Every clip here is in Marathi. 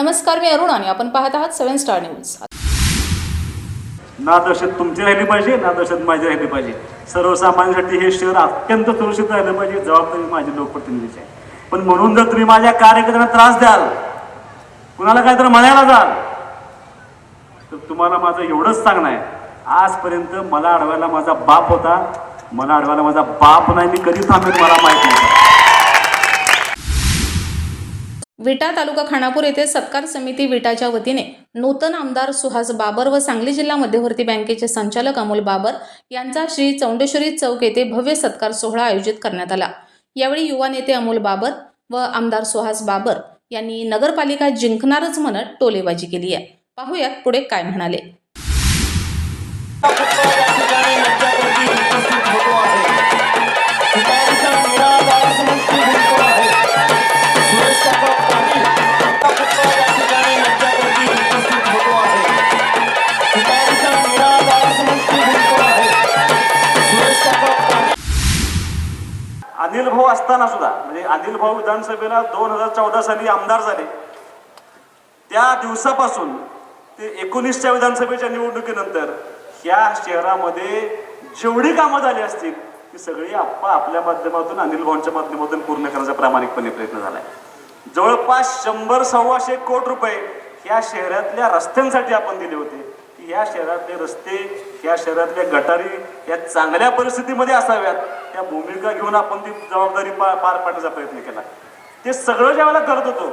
नमस्कार मी अरुण आणि आपण पाहत आहात सेव्हन स्टार न्यूज. ना दहशत तुमची राहिली पाहिजे ना दहशत माझी राहिली पाहिजे. सर्वसामान्यांसाठी हे शहर अत्यंत सुरक्षित राहिलं पाहिजे जबाबदारी माझी लोकप्रतिनिधीची आहे. पण म्हणून जर तुम्ही माझ्या कार्यकर्त्यांना त्रास द्याल कुणाला काहीतरी म्हणायला जाल तर तुम्हाला माझं एवढंच सांगणं आहे. आजपर्यंत मला अडवायला माझा बाप होता मला अडवायला माझा बाप नाही मी कधी थांबेल मला माहिती नाही. विटा तालुका खानापूर येथे सत्कार समिती विटाच्या वतीने नूतन आमदार सुहास बाबर व सांगली जिल्हा मध्यवर्ती बँकेचे संचालक अमोल बाबर यांचा श्री चौंडेश्वरी चौक येथे भव्य सत्कार सोहळा आयोजित करण्यात आला. यावेळी युवा नेते अमोल बाबर व आमदार सुहास बाबर यांनी नगरपालिका जिंकणारच म्हणत टोलेबाजी केली आहे. पाहूयात पुढे काय म्हणाले. अनिल भाऊ असताना सुद्धा म्हणजे अनिल भाऊ विधानसभेला दोन हजार चौदा साली आमदार झाले. त्या दिवसापासून ते एकोणीसच्या विधानसभेच्या निवडणुकीनंतर ह्या शहरामध्ये जेवढी कामं झाली असतील ती सगळी आप्पा आपल्या माध्यमातून अनिल भाऊंच्या माध्यमातून पूर्ण करण्याचा प्रामाणिकपणे प्रयत्न झालाय. जवळपास शंभर सव्वाशे कोटी रुपये ह्या शहरातल्या रस्त्यांसाठी आपण दिले होते. या शहरातले रस्ते या शहरातल्या गटारी या चांगल्या परिस्थितीमध्ये असाव्यात. त्या भूमिका घेऊन आपण ती जबाबदारी पा पार पाडण्याचा प्रयत्न केला. ते सगळं ज्यावेळेला करत होतो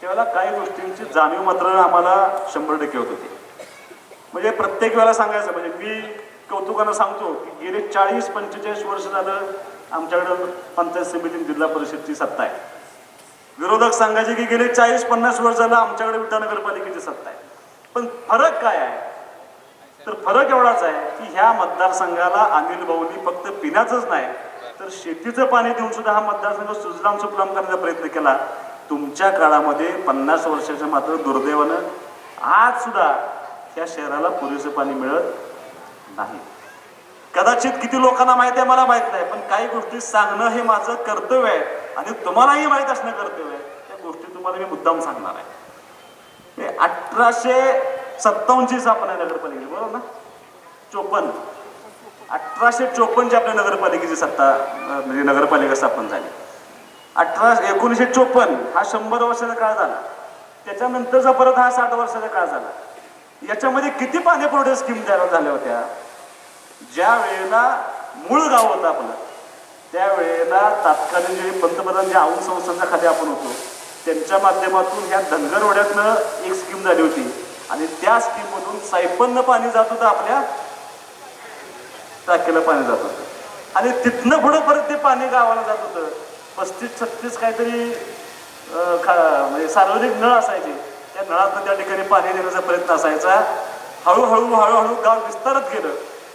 त्यावेळेला काही गोष्टींची जाणीव मात्र आम्हाला शंभर टक्के होत होती. म्हणजे प्रत्येक वेळेला सांगायचं म्हणजे मी कौतुकानं सांगतो की गेले चाळीस पंचेचाळीस वर्ष झालं आमच्याकडं पंचायत समिती जिल्हा परिषदची सत्ता आहे. विरोधक सांगायचे की गेले चाळीस पन्नास वर्ष झालं आमच्याकडे विटा नगरपालिकेची सत्ता आहे. पण फरक काय आहे? तर फरक एवढाच आहे की ह्या मतदारसंघाला अनिल भाऊनी फक्त पिण्याचंच नाही तर शेतीचं पाणी देऊन सुद्धा हा मतदारसंघ सुजलाम सुफलाम करण्याचा प्रयत्न केला. तुमच्या काळामध्ये पन्नास वर्षाच्या मात्र दुर्दैवानं आज सुद्धा त्या शहराला पुरेसं पाणी मिळत नाही. कदाचित किती लोकांना माहिती आहे मला माहीत नाही पण काही गोष्टी सांगणं हे माझं कर्तव्य आहे आणि तुम्हालाही माहीत असणं कर्तव्य आहे. त्या गोष्टी तुम्हाला मी मुद्दाम सांगणार आहे. हे अठराशे सत्तावन्नची स्थापना आहे नगरपालिकेची बरोबर ना? चोपन्न. अठराशे चोपन्नची आपल्या नगरपालिकेची सत्ता म्हणजे नगरपालिका स्थापन झाली. अठरा एकोणीसशे चोपन्न हा शंभर वर्षाचा काळ झाला. त्याच्यानंतरचा परत हा साठ वर्षाचा काळ झाला. याच्यामध्ये किती पाणी पुरवठा स्कीम तयार झाल्या होत्या? ज्या वेळेला मूळ गाव होतं आपलं त्यावेळेला तात्कालीन जे पंतप्रधान जे आऊन संस्थांच्या खाली आपण होतो त्यांच्या माध्यमातून ह्या धनगरवाड्यातनं एक स्कीम झाली होती. आणि त्या स्कीममधून सायपन्न पाणी जात होतं आपल्या टाकेला पाणी जात होतं. आणि तिथनं पुढं परत ते पाणी गावाला जात होतं. पस्तीस छत्तीस काहीतरी खा म्हणजे सार्वजनिक नळ असायचे. त्या नळातनं त्या ठिकाणी पाणी देण्याचा प्रयत्न असायचा. हळूहळू हळूहळू गाव विस्तारत गेलं.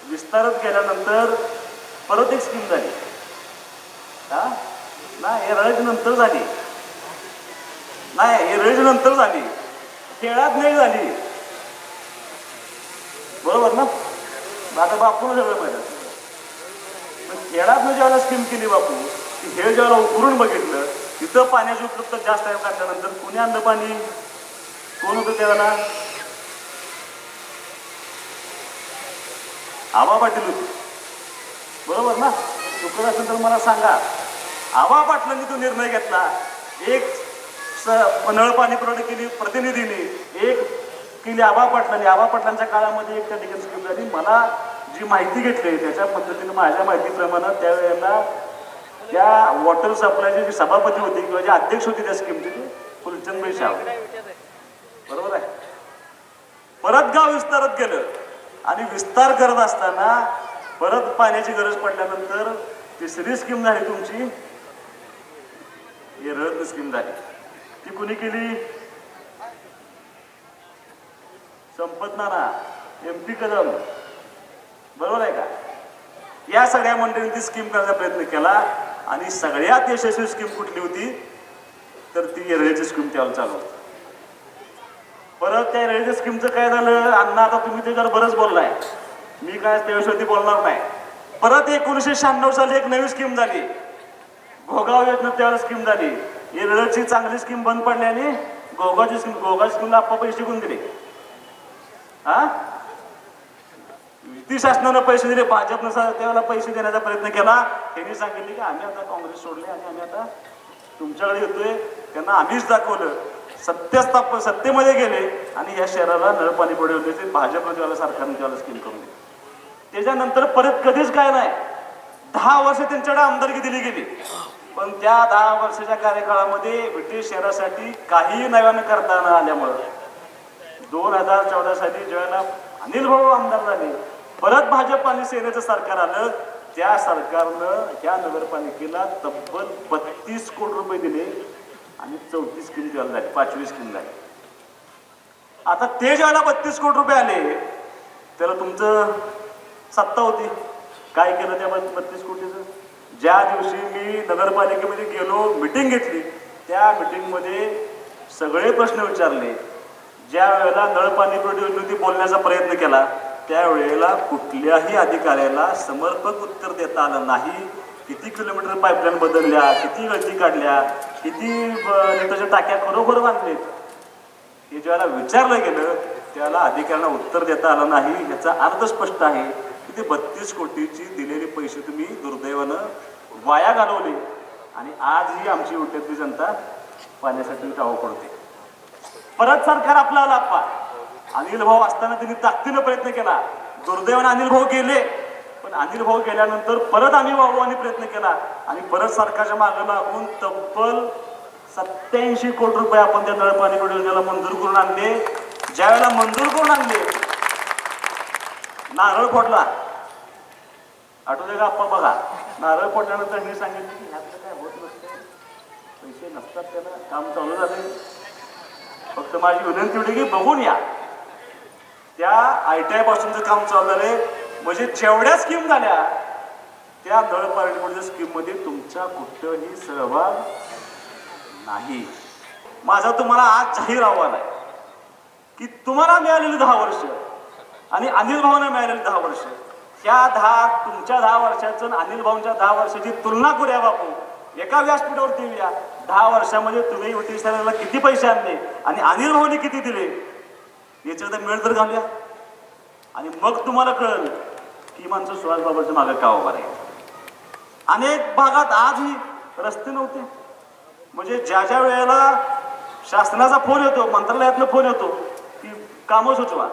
विस्तारत गेल्यानंतर परत एक स्कीम झाली. हा? ना हे रळज नंतर झाली. नाही हे रळज नंतर झाली. खेळात नाही झाली. बरोबर ना? आता बापून सगळं माहिती. पण खेळात ज्यावेळेला स्कीम केली बापू की हे ज्यावेळेला उकरून बघितलं तिथं पाण्याची उपलब्धता जास्त आहे काढल्यानंतर कुणी आणलं पाणी? कोण होतं त्याला आबा पाटील होते. बरोबर ना? चुकत असेल तर मला सांगा. आबा पाटलांनी तो निर्णय घेतला. एक स नळ पाणी पुरवठा केली प्रतिनिधीने एक केली आबा पाटलांनी. आबा पाटलांच्या काळामध्ये एक त्या ठिकाणी स्कीम झाली मला जी माहिती घेतली त्याच्या पद्धतीने माझ्या माहितीप्रमाणे त्यावेळेला त्या वॉटर सप्लायचे जे सभापती होते किंवा जे अध्यक्ष होते त्या स्कीमचे ते शाह बरोबर आहे? परत गाव विस्तारत गेलं आणि विस्तार करत असताना परत पाण्याची गरज पडल्यानंतर तिसरी स्कीम झाली तुमची. ही रद्द स्कीम झाली. ती कुणी केली? संपत नाना एम पी कदम. बरोबर आहे का? या सगळ्या मंडळींनी ती स्कीम करण्याचा प्रयत्न केला आणि सगळ्यात यशस्वी स्कीम कुठली होती? तर ती रेल्वेची स्कीम त्यावर चालू होती. परत त्या रेल्वे स्कीमचं काय झालं? अण्णा आता तुम्ही ते जर बरंच बोललाय. मी काय त्याविषयी बोलणार नाही. परत एकोणीसशे शहाण्णव साली एक नवी स्कीम झाली. भोगाव योजना त्यावर स्कीम झाली. ही चांगली स्कीम बंद पडल्याने गोगाची स्कीम गोगाची स्कीमला आप्पा पैसे कोण दिले. हा? युती शासनानं पैसे दिले भाजपनं त्यावेळेला पैसे देण्याचा प्रयत्न केला. त्यांनी सांगितले की आम्ही आता काँग्रेस सोडले आणि आम्ही आता तुमच्याकडे येतोय. त्यांना आम्हीच दाखवलं. सत्यस्थाप सत्तेमध्ये गेले आणि या शहराला नळपाणी पुढे ते भाजपनं त्यावेळेला सरकारने त्यावेळेला स्कीम करून. दिली त्याच्यानंतर परत कधीच काय नाही. दहा वर्ष त्यांच्याकडे आमदारकी दिली गेली. पण त्या दहा वर्षाच्या कार्यकाळामध्ये ब्रिटिश शहरासाठी काही नव्यानं करता न आल्यामुळं दोन हजार चौदा साली ज्यावेळेला अनिल भाऊ आमदार झाले परत भाजप आणि सेनेचं सरकार आलं त्या सरकारनं या नगरपालिकेला तब्बल बत्तीस कोटी रुपये दिले आणि चौतीस स्कीम द्यायला झाली पाचवी स्कीम झाली आता ते ज्यावेळेला बत्तीस कोटी रुपये आले त्याला तुमचं सत्ता होती. काय केलं त्या बत्तीस कोटीचं? ज्या दिवशी मी नगरपालिकेमध्ये गेलो मिटिंग घेतली त्या मिटिंगमध्ये सगळे प्रश्न विचारले. ज्या वेळेला नळपाणी योजनेवरती बोलण्याचा प्रयत्न केला त्यावेळेला कुठल्याही अधिकाऱ्याला समर्पक उत्तर देता आलं नाही. किती किलोमीटर पाईपलाईन बदलल्या किती गळती काढल्या किती लिटरच्या टाक्या खरोखर बांधलेत? हे ज्याला विचारलं गेलं त्याला अधिकाऱ्यांना उत्तर देता आलं नाही याचा अर्थ स्पष्ट आहे. ते बत्तीस कोटीची दिलेले पैसे तुम्ही दुर्दैवानं वाया घालवले. आणि आजही आमची उठ्यातली जनता पाण्यासाठी टाव पडते परत सरकार आपला आला आप्पा अनिल भाऊ असताना त्यांनी ताकदीनं प्रयत्न केला. दुर्दैवाने अनिल भाऊ गेले. पण अनिल भाऊ गेल्यानंतर परत आम्ही वाहवानी प्रयत्न केला. आणि परत सरकारच्या मागे लागून तब्बल सत्याऐंशी कोटी रुपये आपण त्या नळपाणी योजनेला मंजूर करून आणले. ज्यावेळेला मंजूर करून आणले नारळ फोडला. आठवते का आपण बघा? नारळ फोडल्यानंतर त्यांनी सांगितलं की ह्यातलं काय होत नसतं. पैसे नसतात त्याला. काम चालू झाले फक्त माझी विनंती होती की बघून या. त्या आय टी आय पासूनचं काम चालू झालंय म्हणजे जेवढ्या स्कीम झाल्या त्या नळ स्कीममध्ये तुमचा कुठंही सहभाग नाही. माझा तुम्हाला आज जाहीर आव्हान आहे की तुम्हाला मिळालेली दहा वर्ष आणि अनिल भाऊंना मिळालेली दहा वर्ष. त्या दहा तुमच्या दहा वर्षाचं अनिल भाऊंच्या दहा वर्षाची तुलना करूया बापू. एका व्यासपीठावरती येऊया. दहा वर्षामध्ये तुम्ही युती किती पैसे आणले आणि अनिल भाऊने किती दिले? याच्यात मिळ तर घालूया. आणि मग तुम्हाला कळेल की ही माणसं सुहास बाबाच्या मागे का उभा आहे अनेक भागात आजही रस्ते नव्हते. म्हणजे ज्या ज्या वेळेला शासनाचा फोन येतो मंत्रालयातनं फोन येतो की कामं सुचवा.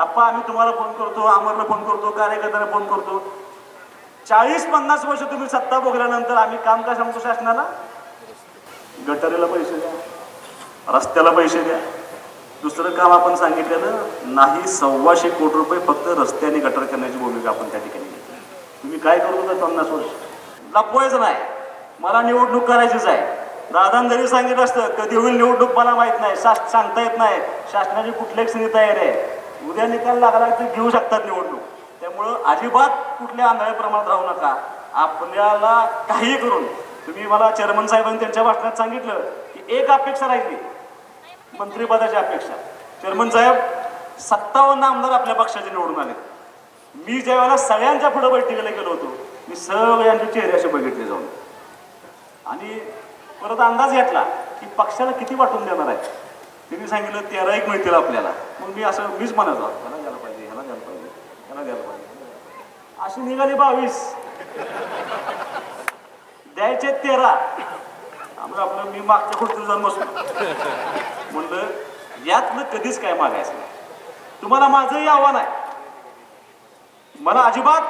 आप्पा आम्ही तुम्हाला फोन करतो आमरला फोन करतो कार्यकर्त्यांना फोन करतो. चाळीस पन्नास वर्ष तुम्ही सत्ता भोगल्यानंतर आम्ही काम काय सांगतो शासनाला? गटारीला पैसे द्या रस्त्याला पैसे द्या. दुसरं काम आपण सांगितलेलं नाही सव्वाशे कोटी रुपये फक्त रस्ते आणि गटर करण्याची भूमिका आपण त्या ठिकाणी घेतली. तुम्ही काय करू होता पन्नास वर्ष? लपवायचं नाही. मला निवडणूक करायचीच आहे. दादा जरी सांगितलं असतं कधी होईल निवडणूक मला माहीत नाही. शास सांगता येत नाही. शासनाची कुठल्याही सणी तयारी आहे? उद्या निकाल लागला ते घेऊ शकतात निवडणूक. त्यामुळं अजिबात कुठल्या आंधळ्या प्रमाणात राहू नका. आपल्याला काही करून तुम्ही मला चेअरमन साहेबांनी त्यांच्या भाषणात सांगितलं की एक अपेक्षा राहिली मंत्रिपदाची अपेक्षा. चेअरमन साहेब सत्तावन्न आमदार आपल्या पक्षाचे निवडून आले. मी ज्या वेळेला सगळ्यांच्या पुढे बैठकीला गेलो होतो मी सगळ्यांचे चेहरे असे बघितले जाऊन. आणि परत अंदाज घेतला की पक्षाला किती वाटून देणार आहे? त्यांनी सांगितलं तेरा एक मिळतील आपल्याला. मग मी असं मीच म्हणायचो ह्याला द्यायला पाहिजे ह्याला द्यायला पाहिजे ह्याला द्यायला पाहिजे अशी निघाली बावीस. द्यायचे तेरा. आम्ही आपलं मी मागच्या खुर्चीवर जाऊन बसलो. म्हणलं यातनं कधीच काय मागायचं नाही. तुम्हाला माझंही आव्हान आहे. मला अजिबात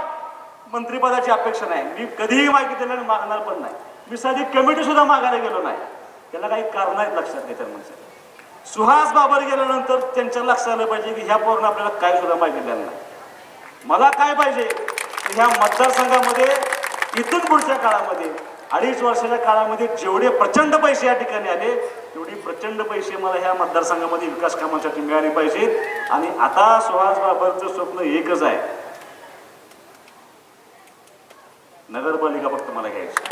मंत्रिपदाची अपेक्षा नाही. मी कधीही मागितलेलं आणि मागणार पण नाही. मी साधी कमिटी सुद्धा मागायला गेलो नाही. त्याला काही कारण आहेत लक्षात घ्या म्हणजे सुहास बाबर गेल्यानंतर त्यांच्या लक्षात आलं पाहिजे की ह्या पोरानं आपल्याला काय सुद्धा पाहिजे त्यांना. मला काय पाहिजे? की ह्या मतदारसंघामध्ये इथून पुढच्या काळामध्ये अडीच वर्षाच्या काळामध्ये जेवढे प्रचंड पैसे या ठिकाणी आले तेवढी प्रचंड पैसे मला ह्या मतदारसंघामध्ये विकास कामासाठी मिळाले पाहिजेत आणि आता सुहास बाबरचं स्वप्न एकच आहे. नगरपालिका फक्त मला घ्यायची.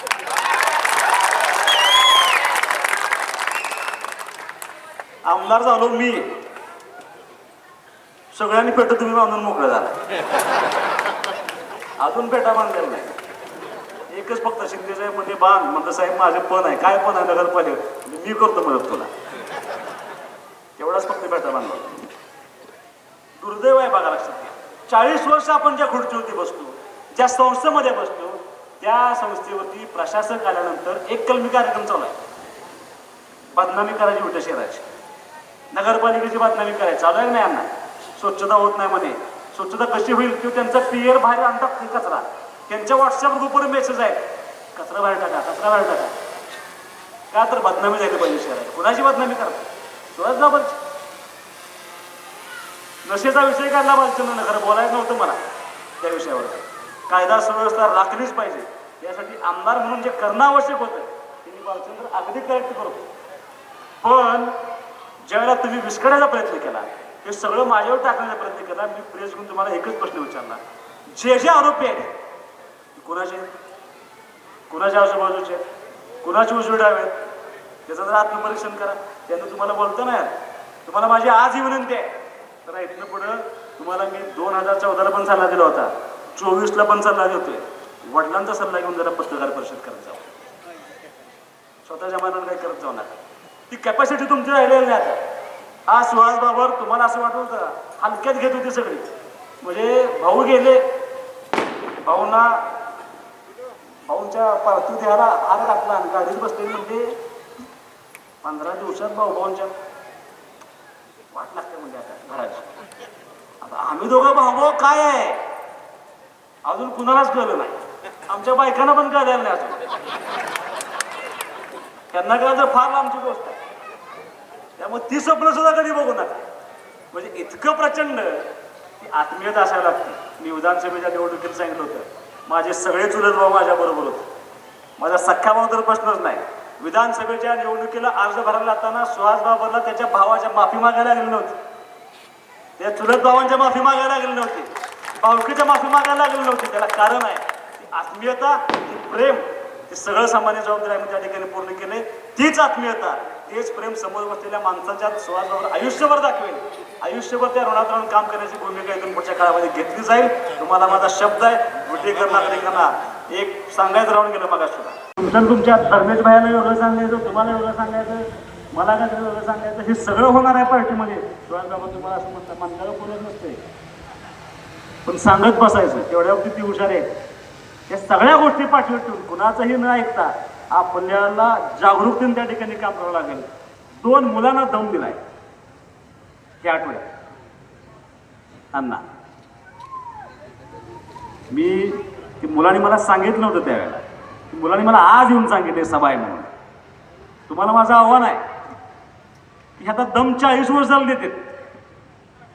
आमदार झालो मी. सगळ्यांनी पेट तुम्ही बांधून मोकळं झाला. अजून पेटा बांधलेला नाही. एकच फक्त शिंदे साहेब म्हणजे बांध. म्हणलं साहेब माझे पण आहे. काय पण आहे नगरपालिका मी करतो मदत तुला. एवढाच फक्त पेटा बांधला. दुर्दैव आहे बघा लक्षात घ्या. चाळीस वर्ष आपण ज्या खुर्चीवरती बसतो ज्या संस्थेमध्ये बसतो त्या संस्थेवरती प्रशासक आल्यानंतर एक कलमी कार्यक्रम चालू आहे. बदनामी करायची उलट शहराची नगरपालिकेची बातमी करायची. चालू आहे नाही यांना? स्वच्छता होत नाही म्हणे. स्वच्छता कशी होईल? किंवा त्यांचा पियर बाहेर आणतात ते कचरा. त्यांच्या व्हॉट्सअप ग्रुपवर मेसेज आहे कचरा बाहेर टाका कचरा बाहेर टाका. का तर बदनामी झाली पाहिजे शहरात. कुणाची बदनामी करतात तुलाच दाबायची नशेचा विषय काढला बालचंद्र खरं बोलायचं नव्हतं मला त्या विषयावर. कायदा सुव्यवस्था राखलीच पाहिजे. यासाठी आमदार म्हणून जे करणं आवश्यक होतं त्यांनी बालचंद्र अगदी करेक्ट करतो. पण ज्यावेळेला तुम्ही विस्कडायचा प्रयत्न केला हे सगळं माझ्यावर टाकण्याचा प्रयत्न केला मी प्रेस घेऊन तुम्हाला एकच प्रश्न विचारला जे जे आरोपी आहेत कोणाचे कोणाच्या आजूबाजूचे आहेत? कोणाचे उजवे डावे आहेत? त्याचं जर आत्मपरीक्षण करा. त्यांना तुम्हाला बोलता नाही आलं. तुम्हाला माझी आज ही विनंती आहे. तर इथनं पुढं तुम्हाला मी दोन हजार चौदाला पण सल्ला दिला होता. चोवीसला पण सल्ला देतोय. वडिलांचा सल्ला घेऊन जरा पत्रकार परिषद करत जाऊ स्वतःच्या मनानं काही करत जाऊ नका. ती कॅपॅसिटी तुमची राहिलेली नाही आता. हा सुहास बाबर तुम्हाला असं वाटत होतं हलक्यात घेत होती सगळी. म्हणजे भाऊ गेले भाऊंना भाऊंच्या पार्थिव देहाला हार घातला आणि गाडीत बसले म्हणजे पंधरा दिवसात भाऊ भाऊंच्या वाट लागते म्हणजे आता घराची. आता आम्ही दोघं भाऊ भाऊ काय आहे? अजून कुणालाच कळलं नाही. आमच्या बायकांना पण कळलेलं नाही अजून. त्यांना कळलं फार लांबची गोष्ट आहे. त्यामुळे ती स्वप्न सुद्धा कधी बघू नका. म्हणजे इतकं प्रचंड की आत्मीयता असायला लागते. मी विधानसभेच्या निवडणुकीत सांगितलं होतं. माझे सगळे चुलत भाऊ माझ्या बरोबर होते. माझा सख्खा भाऊ तर प्रश्नच नाही. विधानसभेच्या निवडणुकीला अर्ज भरायला जाताना सुहास बाबरला त्याच्या भावाच्या माफी मागायला गेली नव्हती. त्या चुलत भावांच्या माफी मागायला गेली नव्हती. भावकीच्या माफी मागायला गेली नव्हती. त्याला कारण आहे. आत्मीयता प्रेम. ते सगळं सामान्य जबाबदारी आम्ही त्या ठिकाणी पूर्ण केले तीच आत्मीयता तेच प्रेम समोर बसलेल्या माणसाच्या सुहास आयुष्यभर दाखवेल. आयुष्यभर त्या ऋणात राहून काम करण्याची भूमिका इथून पुढच्या काळामध्ये घेतली जाईल. तुम्हाला माझा शब्द आहे विटेकर नागरिकांना एक सांगायचं राहून गेलं मगा सुद्धा तुमच्या तुमच्या धर्मेश भाईला वेगळं सांगायचं तुम्हाला वेगळं सांगायचं मला काय वेगळं सांगायचं? हे सगळं होणार आहे पार्टीमध्ये. सुहास तुम्हाला असं म्हणतात म्हणल्यावर बोलत नसते. पण सांगत बसायचं तेवढ्या बाबतीत ती हुशार आहे. या सगळ्या गोष्टी पाठीवर ठेवून कुणाचंही न ऐकता आपल्याला जागरूकतेने त्या ठिकाणी काम करावं लागेल. दोन मुलांना दम दिलाय. या आठवड्यात अण्णा मी ती मुलांनी मला सांगितलं होतं त्यावेळेला. मुलांनी मला आज येऊन सांगितले सभा आहे म्हणून. तुम्हाला माझं आव्हान आहे की आता दम चाळीस वर्ष झालं देते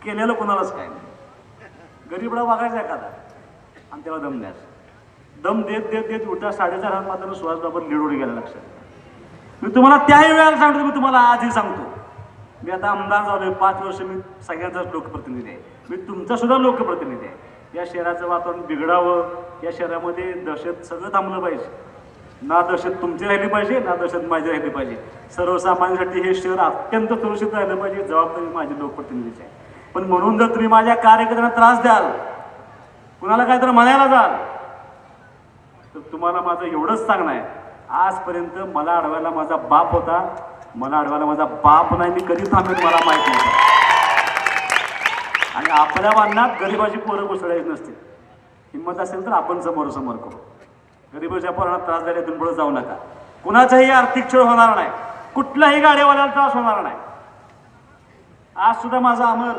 केलेलं कोणालाच काय नाही. गरीबडा वागायचा एखादा. आणि त्याला दम द्यायचा. दम देत देत देत उठा साडेचार हात मात्र सुहास बाबर गेला लक्षात. मी तुम्हाला त्याही वेळेला सांगतो मी तुम्हाला आजही सांगतो. मी आता आमदार झालोय पाच वर्ष मी सगळ्यांचाच लोकप्रतिनिधी आहे. मी तुमचा सुद्धा लोकप्रतिनिधी आहे. या शहराचं वातावरण बिघडावं या शहरामध्ये दहशत सगळं थांबलं पाहिजे. ना दहशत तुमची राहिली पाहिजे ना दहशत माझी राहिली पाहिजे. सर्वसामान्यांसाठी हे शहर अत्यंत सुरक्षित राहिलं पाहिजे जबाबदारी माझी लोकप्रतिनिधीची आहे. पण म्हणून जर तुम्ही माझ्या कार्यकर्त्यांना त्रास द्याल कुणाला काहीतरी म्हणायला जाल तुम्हाला माझं एवढंच सांगणं आहे. आजपर्यंत मला अडवायला माझा बाप होता. मला अडवायला माझा बाप नाही. मी कधी थांबेल मला माहीत नव्हतं आणि आपल्या बांधण्यात गरिबाची पोरं कोसळायची नसते हिंमत असेल तर आपण समोर समोर करू. गरिबाच्या पोरांना त्रास द्यायला इथून पुढे जाऊ नका. कुणाचाही आर्थिक छळ होणार नाही. कुठल्याही गाडीवाल्याला त्रास होणार नाही. आज सुद्धा माझा अमर.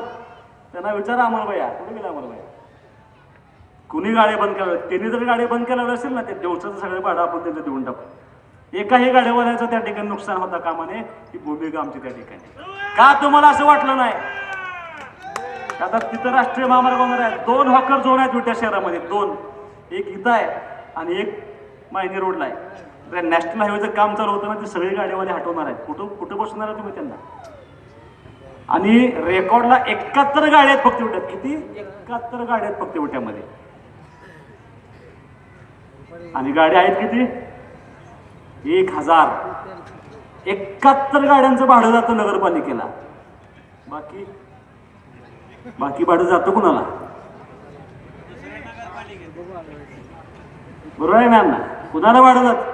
त्यांना विचारा अमर भैया कुठे गेला अमर भैया कुणी गाडी बंद केल्या त्यांनी जर गाडी बंद केलं असेल ना ते देवसाचं सगळे भाडं आपण त्यांचं देऊन टाकू. एकाही गाड्यावाल्याचं त्या ठिकाणी नुकसान होता कामाने ही भूमिका आमची त्या ठिकाणी. का तुम्हाला असं वाटलं नाही? आता तिथं राष्ट्रीय महामार्ग होणार आहे. दोन हॉकर झोन आहेत विट्या शहरामध्ये दोन. एक इथं आहे आणि एक मायनी रोडला आहे. नॅशनल हायवेचं काम चालू होतं ना ते सगळे गाडीवाले हटवणार आहेत. कुठं कुठं बसणार आहे तुम्ही त्यांना? आणि रेकॉर्डला एकाहत्तर गाड्या आहेत फक्त विट्यात किती? एकाहत्तर गाड्या आहेत फक्त विट्यामध्ये आणि गाड्या आहेत किती? एक हजार. एकाहत्तर गाड्यांचं भाडं जातं नगरपालिकेला. बाकी? बाकी भाडं जातं कुणाला? बरोबर आहे मॅम ना कुणाला भाडं जातं?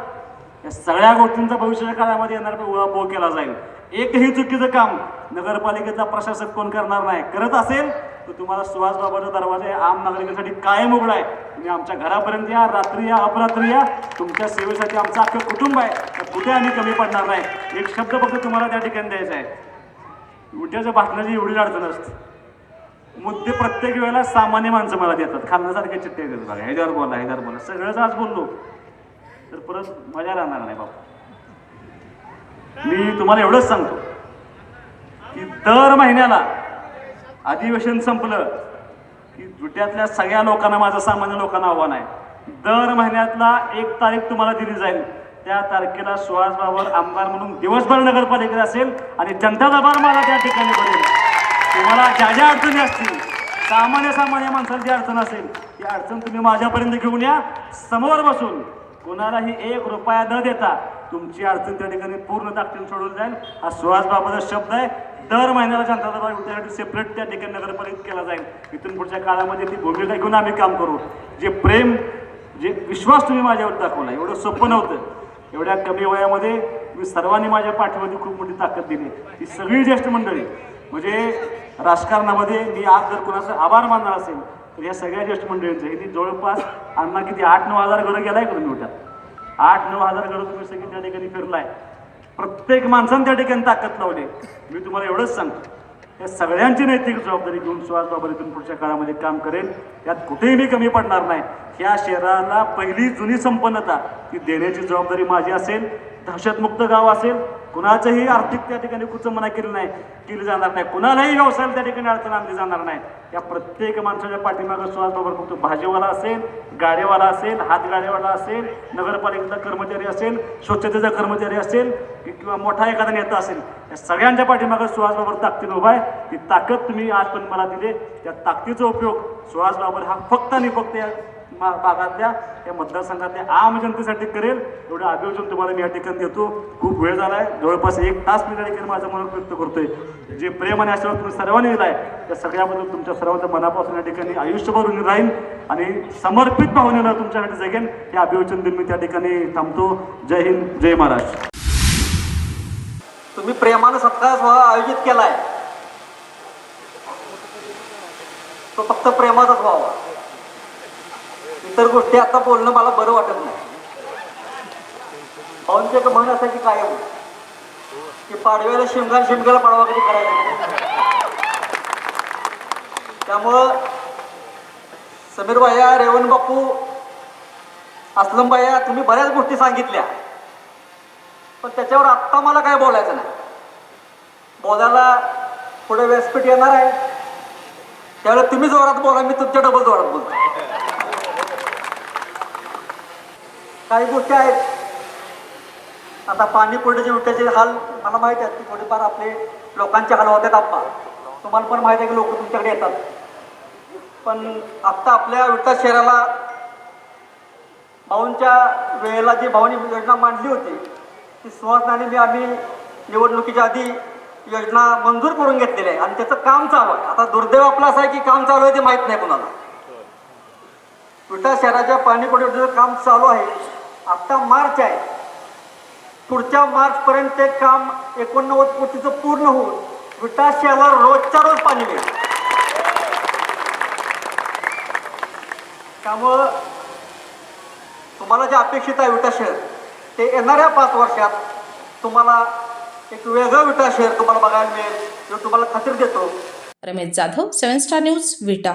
या सगळ्या गोष्टींचा भविष्याच्या काळामध्ये येणार उळापोळ केला जाईल. एकही चुकीचं काम नगरपालिकेचा प्रशासक कोण करणार नाही. करत असेल तर तुम्हाला सुहास बाबाचा दरवाजा आम नागरिकांसाठी कायम उघडा आहे. तुम्ही आमच्या घरापर्यंत या रात्री या अपरात्री या. तुमच्या सेवेसाठी आमचं अख्खं कुटुंब आहे. तर कुठे आम्ही कमी पडणार नाही. एक शब्द फक्त तुम्हाला त्या ठिकाणी द्यायचा आहे. उद्याच्या भाषणाची एवढी अडचण असते. मुद्दे प्रत्येक वेळेला सामान्य माणसं मला देतात. खाण्यासारखे चिठ्ठे देतात बघा ह्याच्यावर बोला ह्याच्यावर बोला. सगळंच आज बोललो. तर परत मजा राहणार नाही बाबा. मी तुम्हाला एवढंच सांगतो की दर महिन्याला अधिवेशन संपलं की जुट्यातल्या सगळ्या लोकांना माझं सामान्य लोकांना आव्हान आहे. दर महिन्यातला एक तारीख तुम्हाला दिली जाईल. त्या तारखेला सुहास बाबर आमदार म्हणून दिवसभर नगरपालिकेत असेल आणि जनता दबार मला त्या ठिकाणी पडेल तुम्हाला ज्या ज्या अडचणी असतील सामान्य सामान्य माणसाला जी अडचण असेल ती अडचण तुम्ही माझ्यापर्यंत घेऊन या. समोर बसून कोणालाही एक रुपया न देता तुमची अडचण त्या ठिकाणी पूर्ण ताकदीने सोडून जाईल. हा सुहास बाबाचा शब्द आहे. दर महिन्याला जनता दरबार सेपरेट त्या ठिकाणी नगरपालिकेत केला जाईल. इथून पुढच्या काळामध्ये ती भूमिका घेऊन आम्ही काम करू. जे प्रेम जे विश्वास तुम्ही माझ्यावर दाखवला एवढं सोपं नव्हतं. एवढ्या कमी वयामध्ये तुम्ही सर्वांनी माझ्या पाठीमध्ये खूप मोठी ताकद दिली. ही सगळी ज्येष्ठ मंडळी. म्हणजे राजकारणामध्ये मी आज जर कोणाचा आभार मानणार असेल तर या सगळ्या ज्येष्ठ मंडळींचं हे ती जवळपास अन्ना किती आठ नऊ हजार घरं गेलाय का तुम्ही उठ्यात आठ नऊ हजार घरं तुम्ही सगळी त्या ठिकाणी फिरलाय. प्रत्येक माणसानं त्या ठिकाणी ताकद लावली. मी तुम्हाला एवढंच सांगतो. या सगळ्यांची नैतिक जबाबदारी घेऊन सुहास बाबर इथून पुढच्या काळामध्ये काम करेल. यात कुठेही मी कमी पडणार नाही. या शहराला पहिली जुनी संपन्नता ती देण्याची जबाबदारी माझी असेल. दहशतमुक्त गाव असेल कुणाचंही आर्थिक त्या ठिकाणी कुचंबना केली नाही केली जाणार नाही. कुणालाही व्यवसायाला त्या ठिकाणी अडचण आणली जाणार नाही. या प्रत्येक माणसाच्या पाठीमागं सुहास बाबर फक्त भाजीवाला असेल गाडेवाला असेल हातगाडेवाला असेल नगरपालिकेचा कर्मचारी असेल स्वच्छतेचा कर्मचारी असेल किंवा मोठा एखादा नेता असेल या सगळ्यांच्या पाठीमागं सुहास बाबर ताकदीनं उभा आहे. ती ताकद तुम्ही आज पण मला दिली त्या ताकदीचा उपयोग सुहास बाबर हा फक्त आणि फक्त या भागातल्या या मतदारसंघातल्या आम जनतेसाठी करेल एवढं अभियोजन तुम्हाला मी या ठिकाणी देतो. खूप वेळ झाला आहे जवळपास एक तास मी त्या ठिकाणी माझं मन व्यक्त करतोय. जे प्रेम आणि आशीर्वाद तुम्ही सर्वांनी दिलाय त्या सगळ्याबद्दल तुमच्या सर्वांच्या मनापासून या ठिकाणी आयुष्यभर ऋणी राहीन आणि समर्पित भावनेला तुमच्यासाठी जगेन. हे अभियोजन दिन मी त्या ठिकाणी थांबतो. जय हिंद जय महाराष्ट्र तुम्ही प्रेमानं सत्कार सोहळा आयोजित केलाय. तो फक्त प्रेमाचाच व्हावा इतर गोष्टी आता बोलणं मला बरं वाटत नाही. पाहुणचे एक म्हण असायची काय की पाडव्याला शिमगा शिमग्याला पाडवा कधी करायचा? त्यामुळं समीर भाया रेवण बापू असलम भाया तुम्ही बऱ्याच गोष्टी सांगितल्या. पण त्याच्यावर आत्ता मला काय बोलायचं नाही. बोलायला पुढे व्यासपीठ येणार आहे. त्यावेळेला तुम्ही जोरात बोला मी तुमच्या डबल जोरात बोलतो. काही गोष्टी आहेत. आता पाणी पुरवठ्याचे विट्याचे हाल मला माहीत आहेत की थोडेफार आपले लोकांचे हाल होतात आप्पा. तुम्हाला पण माहिती आहे की लोक तुमच्याकडे येतात. पण आत्ता आपल्या विटा शहराला भाऊंच्या वेळेला जी भाऊनी योजना मांडली होती ती सुहासनाने मी आम्ही निवडणुकीच्या आधी योजना मंजूर करून घेतलेली आहे. आणि त्याचं काम चालू आहे. आता दुर्दैव आपलं असं आहे की काम चालू आहे ते माहीत नाही कोणाला. विटा शहराच्या पाणी पुरवठ्याचं काम चालू आहे. आत्ता मार्च आहे. पुढच्या मार्चपर्यंत ते काम एकोणनव्वद कोटीचं पूर्ण होऊन विटा शहराला रोजच्या रोज पाणी मिळेल. त्यामुळं तुम्हाला जे अपेक्षित आहे विटा शहर ते येणाऱ्या पाच वर्षात तुम्हाला एक वेगळं विटा शहर तुम्हाला बघायला मिळेल जो तुम्हाला खात्री देतो. Ramesh Jadhav seven star news Vita.